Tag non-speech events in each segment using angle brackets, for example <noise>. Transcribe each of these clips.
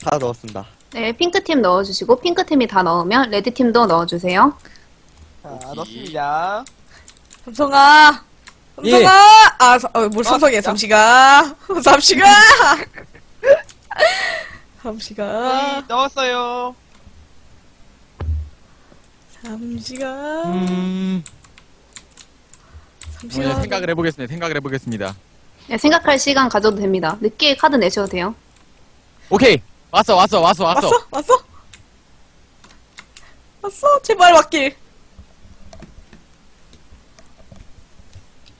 다 넣었습니다. 네, 핑크팀 넣어주시고, 핑크팀이 다 넣으면 레드팀도 넣어주세요. 자, 넣습니다. 삼성아! 예. 삼성아! 아, 사- 어, 뭘 어, 삼성이야, 야. 삼시가. <laughs> 삼시가! <laughs> 삼시가. 네, 넣었어요. 삼시가. 음, 네, 생각을 해보겠습니다. 생각을 해보겠습니다. 네, 생각할 시간 가져도 됩니다. 늦게 카드 내셔도 돼요. 오케이. 왔어, 왔어, 왔어, 왔어. 왔어? 왔어? 왔어? 제발 왔길.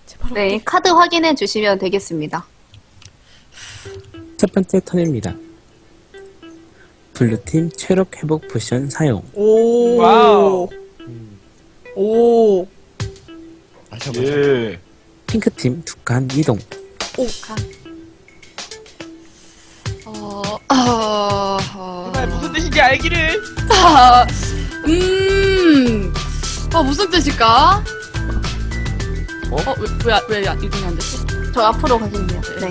제발 네, 왔길. 카드 확인해 주시면 되겠습니다. 첫 번째 턴입니다. 블루팀 체력 회복 포션 사용. 오. 와우. 오. 예. 핑크팀 두 칸 이동. 어, 어, 어. 정말 무슨 뜻인지 알기를. 아, 음, 어, 무슨 뜻일까? 어? 어, 왜, 왜, 왜 이동이 안 됐지? 저 앞으로 가시면 돼요. 네.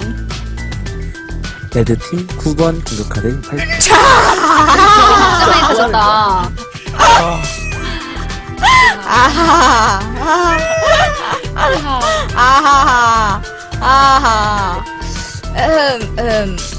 레드팀 9번 공격카드 발. 진짜 많이 가졌다. 아 하. 아하. 아하. 아하. 음, 음.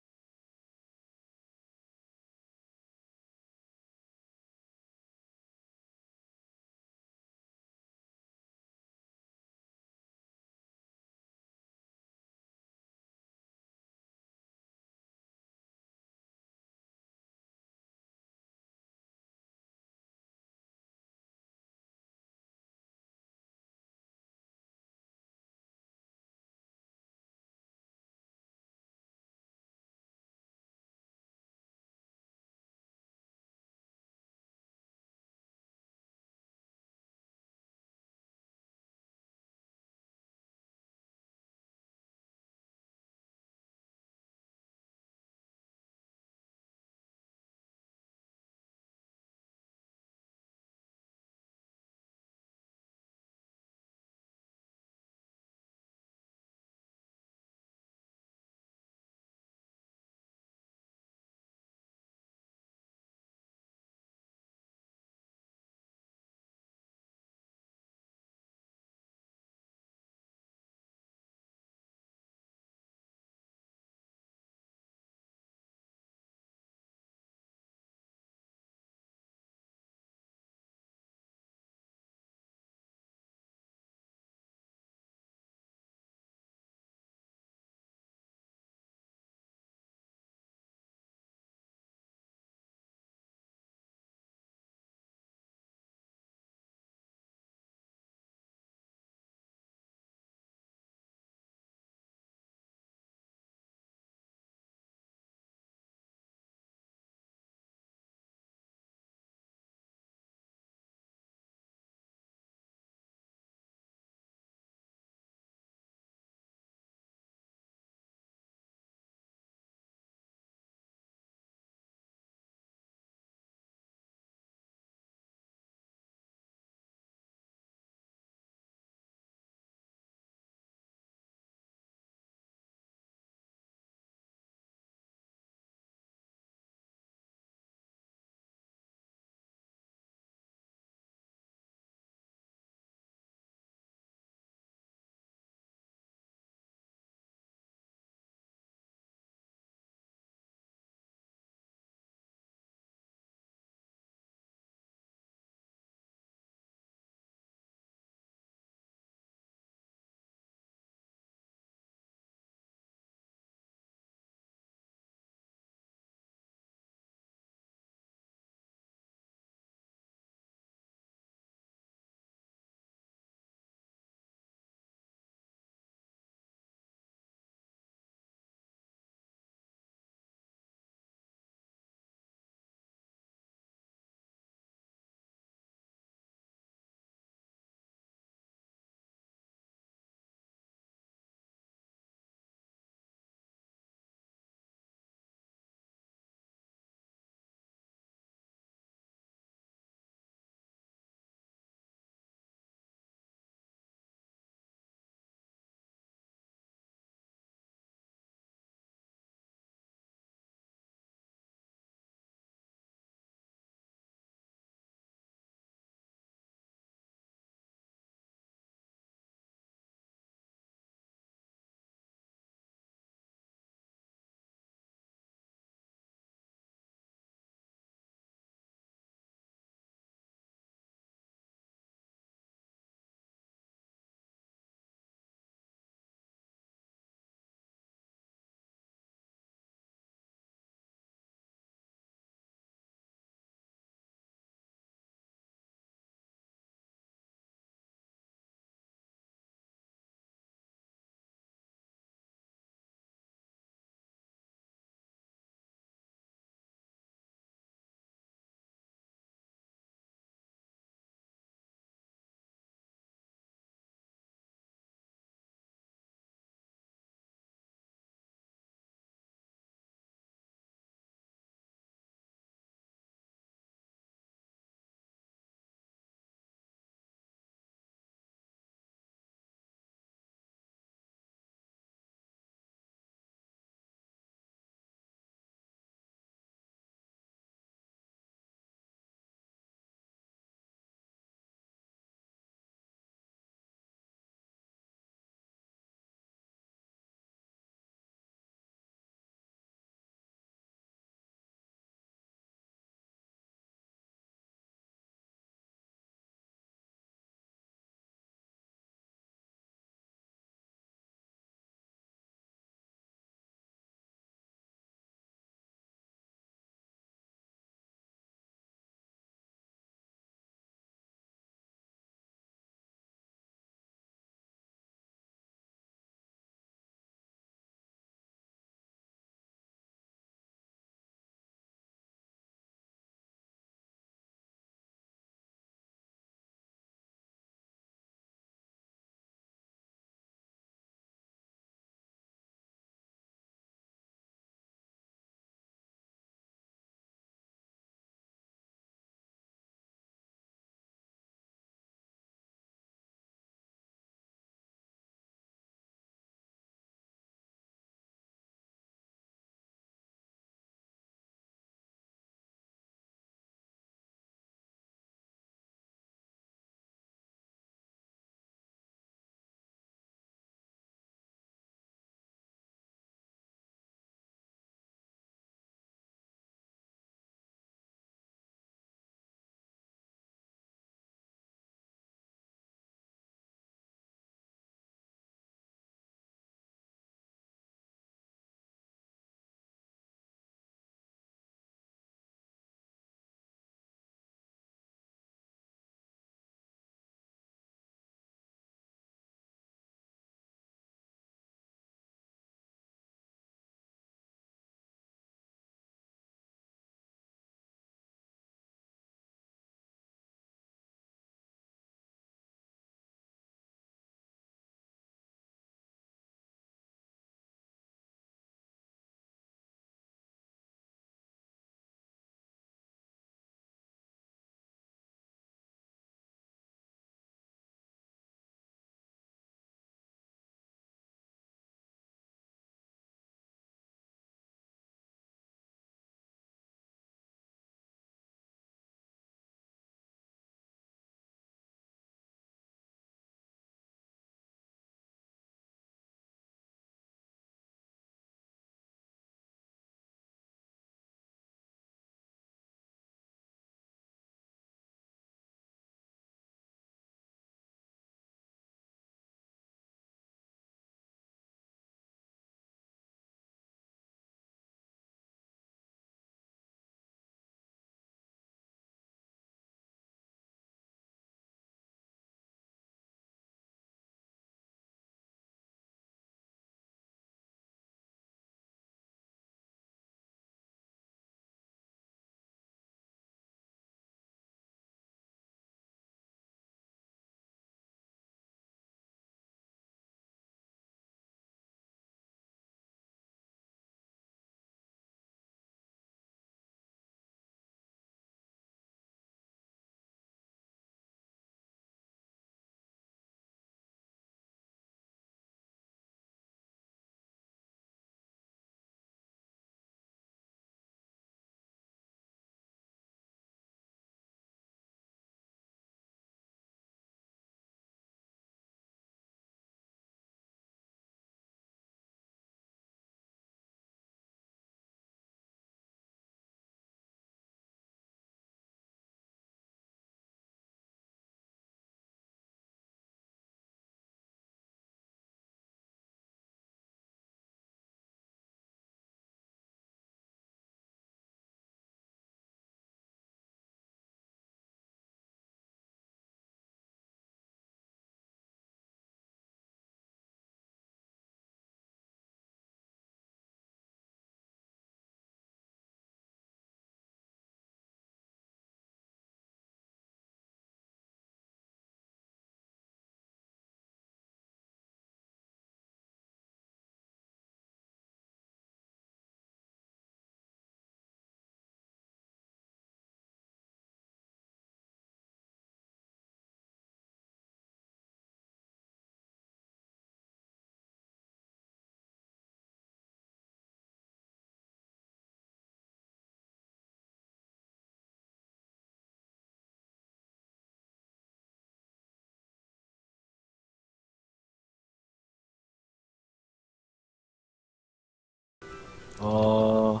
어,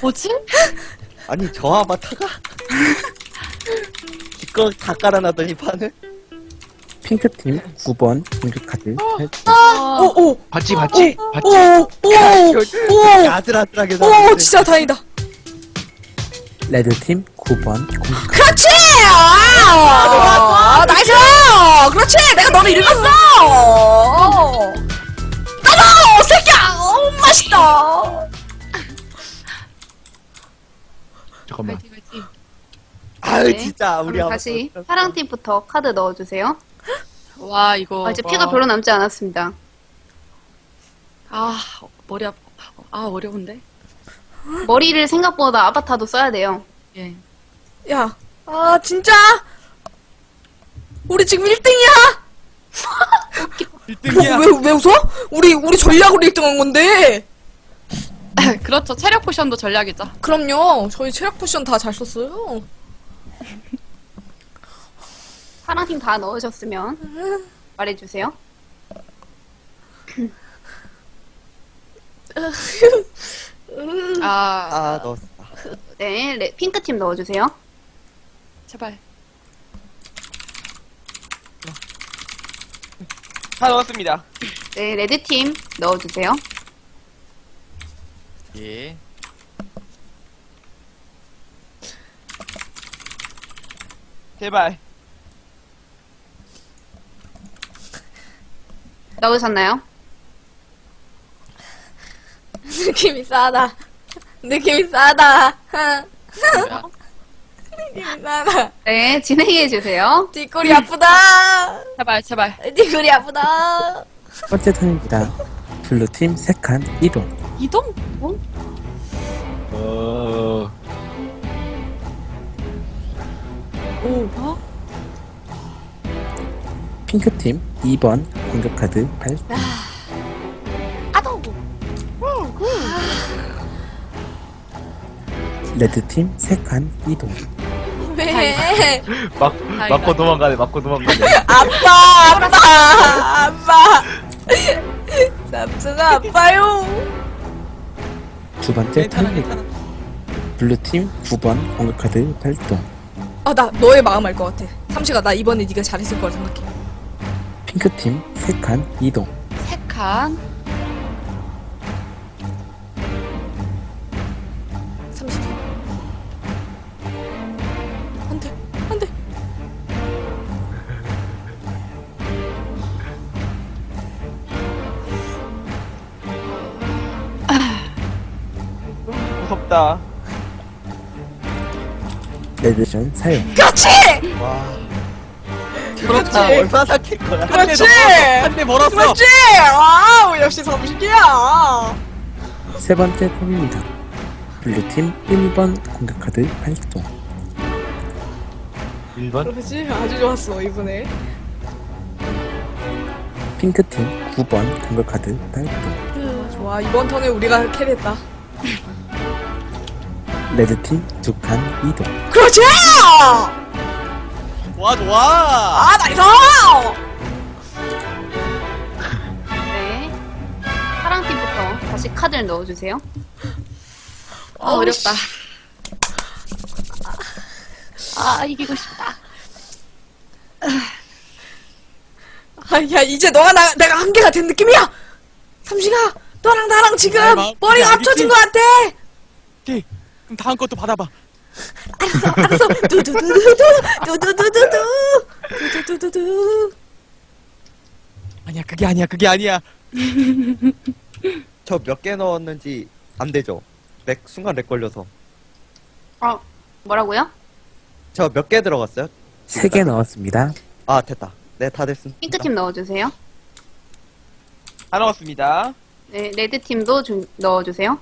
뭐지? 아니, 저 아바타가? 기껏 다 깔아놨더니 판을? 핑크팀 9번 공격카드 발동. 아, 오, 오, 봤지, 봤지? 봤지? 오, 오, 오, 아슬아슬하게 오, 나왔는데. 진짜 다행이다. 레드팀 9번 공격 그렇지! 아, 나이스! 그렇지! 내가 너를 읽었어! 따라! 새끼야! 어, 맛있다! 잠깐만. 파이팅, 파이팅. 아유, 네. 진짜, 우리 그럼 아바타. 다시 파랑 팀부터 카드 넣어주세요. 와, 이거. 아, 이제 뭐- 피가 별로 남지 않았습니다. 아, 머리 아파. 아, 어려운데? 머리를 생각보다 아바타도 써야 돼요. 예. 야, 아, 진짜? 우리 지금 1등이야? 1등이야. 왜, 왜 웃어? 우리, 우리 전략으로 1등 한 건데. <laughs> 그렇죠. 체력 포션도 전략이죠. 그럼요. 저희 체력 포션 다 잘 썼어요. 파랑팀 다 넣으셨으면 말해주세요. <laughs> 아, 아, 넣었다. 네, 레- 핑크팀 넣어주세요. 제발. 다 넣었습니다. 네, 레드팀 넣어주세요. 예. 제발. 넣으셨나요? <laughs> 느낌이 싸다. <laughs> 느낌이 싸다. 느 싸다. 네, 진행해주세요. 뒷골이 아프다. 제발, 제발. 뒷골이 아프다. 첫 번째 턴입니다. 블루팀 3칸 이동. 이동? 어, 오, 핑크팀 2번 공격카드 발동. 레드팀 3칸 이동. 왜? 막, 다행이다. 맞고 도망가네, 맞고 도망가네. 아빠, 아빠, 아빠. 삼수가 아파요. 두 번째 괜찮아. 괜찮아. 블루팀 9번 공격카드 발동. 아, 나 너의 마음 알 것 같아. 삼시가 나 이번에 네가 잘했을 거라 생각해. 핑크팀 3칸 이동. 세 칸. 무섭다. 레드션 사용. 그렇지! 와. 그렇지! 얼마나 킬 거야? 그렇지! 한대 멀었어. 그렇지! 와우, 역시 삼식이야! 세 번째 턴입니다. 블루팀 1번 공격카드 발동. 1번? 그렇지, 아주 좋았어, 이번에. 핑크팀 9번 공격카드 발동. 좋아, 이번 턴에 우리가 캐리했다. 레드팀 2칸 이동. 그렇지! 좋아, 좋아. 아, 나이스! <laughs> 네. 파랑팀부터 다시 카드를 넣어주세요. 아, 어렵다. 아, 이기고 싶다. 아, 야, 이제 너가 나, 내가 한계가 된 느낌이야! 삼식아, 너랑 나랑 지금 마음 머리가? 합쳐진 것 같아! 오케이. 그럼 다음 것도 받아봐. 알았어, 두두두두두, 두두두두두, 두두두두두. 아니야, 그게 아니야, 그게 아니야. 저 몇 개 넣었는지 안 되죠? 렉, 순간 렉 걸려서. 어, 뭐라고요? 저 몇 개 들어갔어요? 3개 넣었습니다. 아, 됐다. 네, 다 됐습니다. 핑크팀 넣어주세요. 다 넣었습니다. 네, 레드팀도 좀 넣어주세요.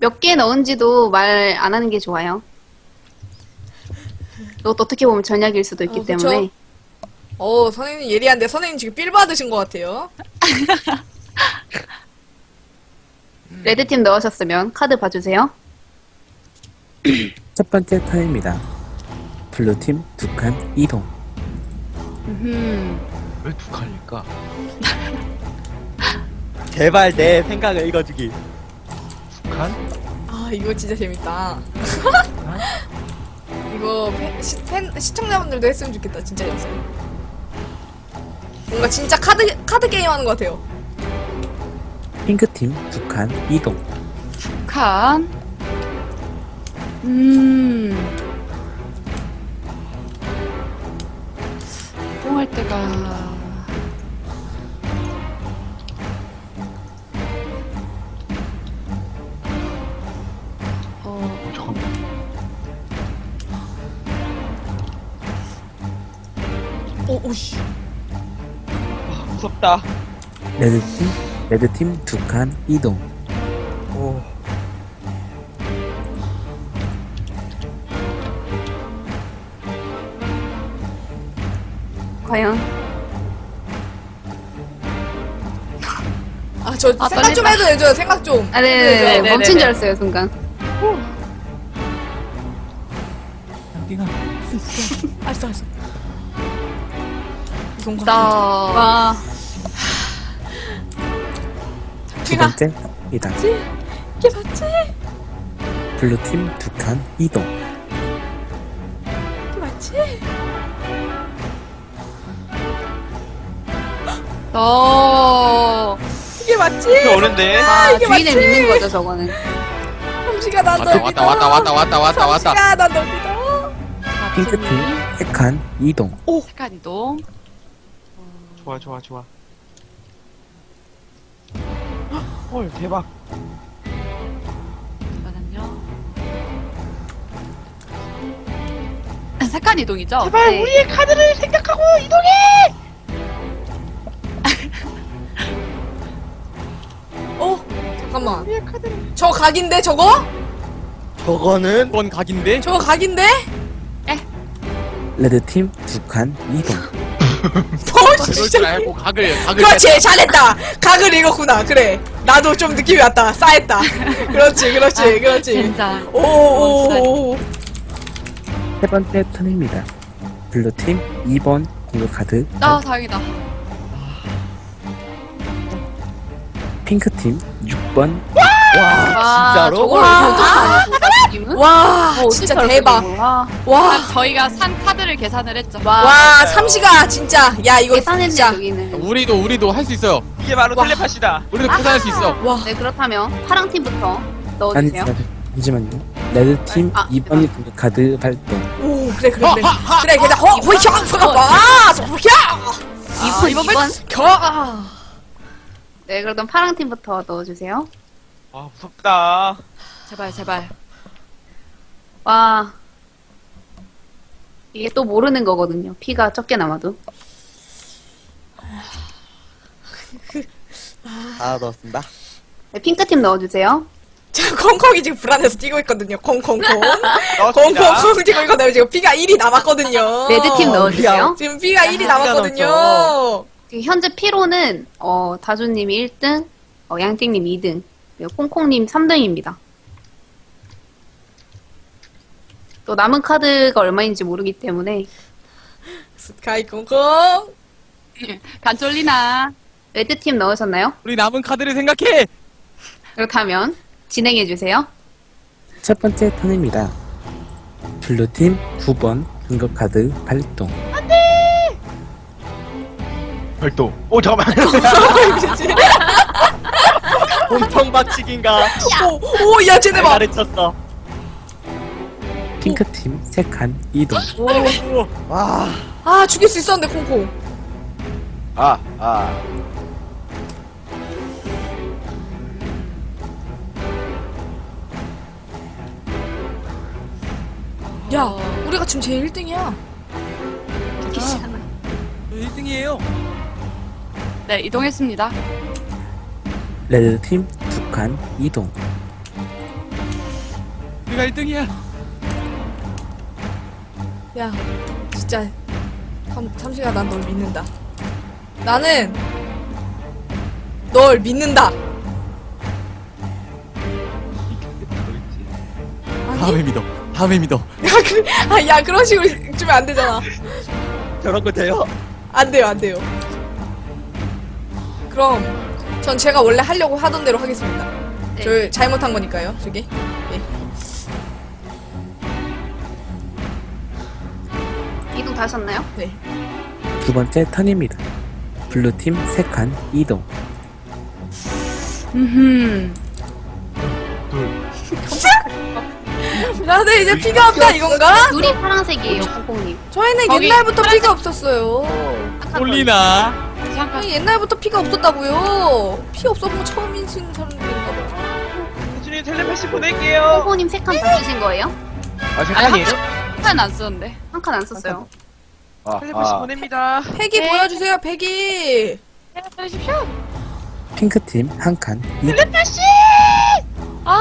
몇 개 넣은지도 말 안 하는 게 좋아요. 이것도 어떻게 보면 전략일 수도 있기 어, 그쵸. 때문에. 어, 선생님 예리한데 선생님 지금 삘 받으신 것 같아요. <laughs> 레드팀 넣으셨으면 카드 봐주세요. <clears throat> 첫 번째 턴입니다. 블루팀 2칸 이동. 음. 왜 두 칸일까? <laughs> 제발 내 생각을 읽어주기. 두 칸? 아 이거 진짜 재밌다. 이거 팬, 시, 팬, 시청자분들도 했으면 좋겠다. 진짜 재밌어. 뭔가 진짜 카드 카드 게임 하는 것 같아요. 핑크팀 두칸 이동. 칸. 음. 무섭다. 레드팀 레드팀 두 칸 이동. 오. 과연 아 저 아, 생각 좀 떨린다. 해도 되죠. 생각 좀. 아, 네네네. 네네네네. 멈춘 줄 알았어요, 순간. 양띵아. <laughs> 알았어 알았어. 이건가? 나. 와, 두 번째 이단. 이게 맞지? 블루팀 두 칸 이동. 이게 맞지? 너. <gasps> 이게 맞지? 이게 오는데. 와 이게 주인을 맞지? 믿는 거죠, 저거는. 삼시가 난 왔다 널 왔다 믿어. 왔다 왔다 왔다 왔다 왔다. 삼시가 난널 믿어. 핑크팀 세 칸 이동. 색깔 이동. 좋아, 좋아, 좋아. 헐, 대박. 잠깐만요. 색깔 이동이죠? 제발 네. 우리의 카드를 생각하고 이동해! 어 잠깐만. 저 각인데 저거? 저거는 이번 각인데? 저거 각인데? 레드팀 두 칸 이동. 어 그럴 진짜. 줄 알고 각을 각을. 그렇지 잘했다 각을 읽었구나 그래 나도 좀 느낌이 왔다 싸했다 그렇지 그렇지 그렇지 진짜. 오오오 세 번째 턴입니다. 블루 팀 2번 공격 카드. 아, 다행이다. 핑크 팀 6번 와 와, 진짜로? 저걸 와. 느낌은? 와 어, 진짜 대박? 와, 와 아, 저희가 산 카드를 계산을 했죠. 와, 와 삼시가 진짜 야 이거 계산했네, 진짜 여기는. 우리도 우리도 할 수 있어요. 이게 바로 와. 텔레파시다. 우리도 계산할 수 있어. 와 네, 그렇다면 파랑 팀부터 아니 넣어주세요. 잠시만요. 레드 팀 아, 2번 공격 카드 발동. 오 그래 그래 그래 하, 그래 그래 어, 허 허야 아 저야 2번, 이번 2번. 겨 아. 네, 그럼 파랑 팀부터 넣어주세요. 와, 무섭다. 제발, 제발. 와. 이게 또 모르는 거거든요. 피가 적게 남아도. 다 넣었습니다. 네, 핑크팀 넣어주세요. 저 콩콩이 지금 불안해서 뛰고 있거든요 콩콩콩. 콩콩콩 뛰고 있거든요 지금 피가 1이 남았거든요 레드팀 넣어주세요. 지금 피가 1이 피가 남았거든요. 지금 현재 피로는, 어, 다주님이 1등, 어, 양띵님 2등, 그리고 콩콩님 3등입니다. 또 남은 카드가 얼마인지 모르기 때문에, 스카이 콩콩 <laughs> 간쫄리나. 레드팀 넣으셨나요? 우리 남은 카드를 생각해. 그렇다면, 진행해 주세요. 첫 번째 턴입니다. 블루팀 9번 공격 카드 발동. 별도. 오, 잠깐만. <laughs> 몸통 박치기인가? 오야 쟤네 봐 가르쳤어. 핑크팀 3칸 이동. 와 아 죽일 수 있었는데 콩콩 아, 아. 야 우리가 지금 제일 1등이야 1등이에요. 네, 이동했습니다. 레드팀 2칸 이동. 우리가 1등이야. 야 진짜 삼, 삼시가 난널 믿는다 나는 널 믿는다 다음에 믿어. 다음에 믿어. 야, 그, 아, 야 그런 식으로 주면 안 되잖아 저런 거 돼요? 안 돼요 안 돼요 그럼 전 제가 원래 하려고 하던 대로 하겠습니다. 네. 저 잘못한 거니까요, 저기. 다 하셨나요? 네. 두 번째 턴입니다. 블루팀 3칸 이동. 음. 다들 이제 피가 없다 이건가? 둘이 파란색이에요, 콩콩님. 저희는 거기 옛날부터 피가 없었어요. 잠깐. 아니, 옛날부터 피가 없었다고요. 피 없어본 거 처음이신 사람들인가 봐. 대준이 텔레파시 보낼게요. 콩콩님 세칸다 쓰신 거예요? 아, 제 아니, 칸이에요? 한칸안 쓰는데. 한 칸 안 썼어요. 아, 텔레파시 아. 보냅니다. 팩이 네. 보여주세요, 팩이. 해주십시오. 핑크팀 1칸 이동. 아,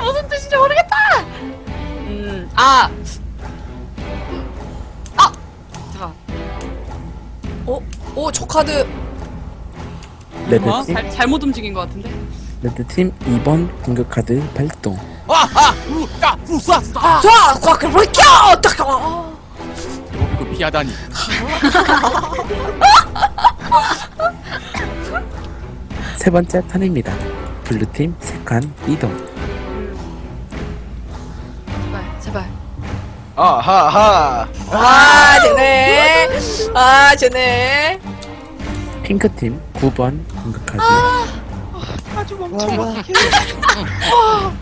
<laughs> 무슨 뜻인지 모르겠다. 음, 아. 아! 잠깐. 어? 오, 저 카드. 레드팀, 잘, 잘못 움직인 것 같은데? 레드팀 2번 공격 카드 발동. 와! 아! 우! 야! 우! 쏴! 쏴! 자, 꽉 볼게요! 딱! 아. 피하다니. <laughs> 세 번째 턴입니다. 블루팀 3칸 이동. 제발, 제발. 아하하. 아, 되네. 아, 되네. 핑크팀 9번 공격 카드. 아주 멍청 어떡해.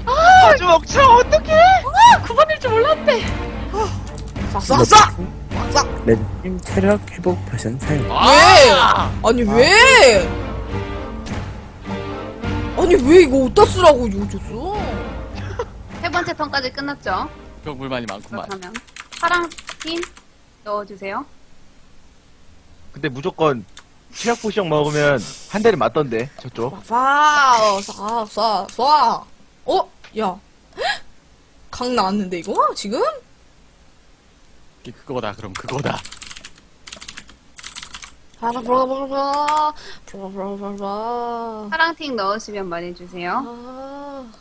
아주 멍청 어떡해. 9번일 줄 몰랐는데. 싹, 싹! 싹! 레드팀 체력 회복 포션 사용. 아! 아니, 왜? 아니, 왜 이거 어디다 쓰라고 이거 줬어? 세 번째 턴까지 끝났죠? 형 불만이 많구만. 그렇다면 파랑 팀 넣어주세요. 근데 무조건 치약 포션 먹으면 한 대를 맞던데 저쪽. 쏴, 쏴, 쏴, 쏴. 어? 야. <gasps> 강 나왔는데, 이거? 지금? 그거다, 그럼 그거다. 브라브라브라브라. 파랑팀 넣으시면 말해주세요. 아.